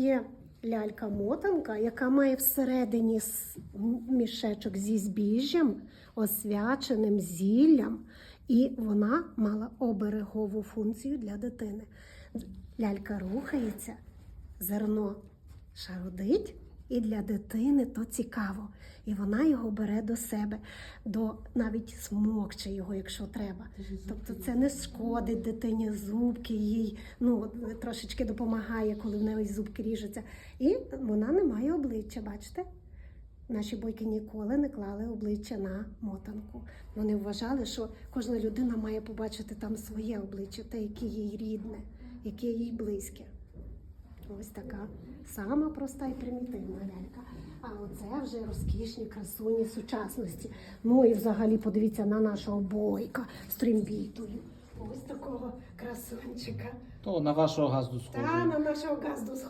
Є лялька-мотанка, яка має всередині мішечок зі збіжжям, освяченим зіллям, і вона мала оберегову функцію для дитини. Лялька рухається, зерно шарудить, і для дитини то цікаво. І вона його бере до себе, до навіть смокче його, якщо треба. Тобто це не шкодить дитині зубки, їй ну трошечки допомагає, коли в неї зубки ріжуться. І вона не має обличчя, бачите? Наші бойки ніколи не клали обличчя на мотанку. Вони вважали, що кожна людина має побачити там своє обличчя, те, яке їй рідне, яке їй близьке. Ось така сама проста і примітивна лялька. А оце вже розкішні красуні сучасності. Ну і взагалі подивіться на нашого бойка з трембітою. Ось такого красунчика. То на вашого газду схожий. Та на нашого газду схожий.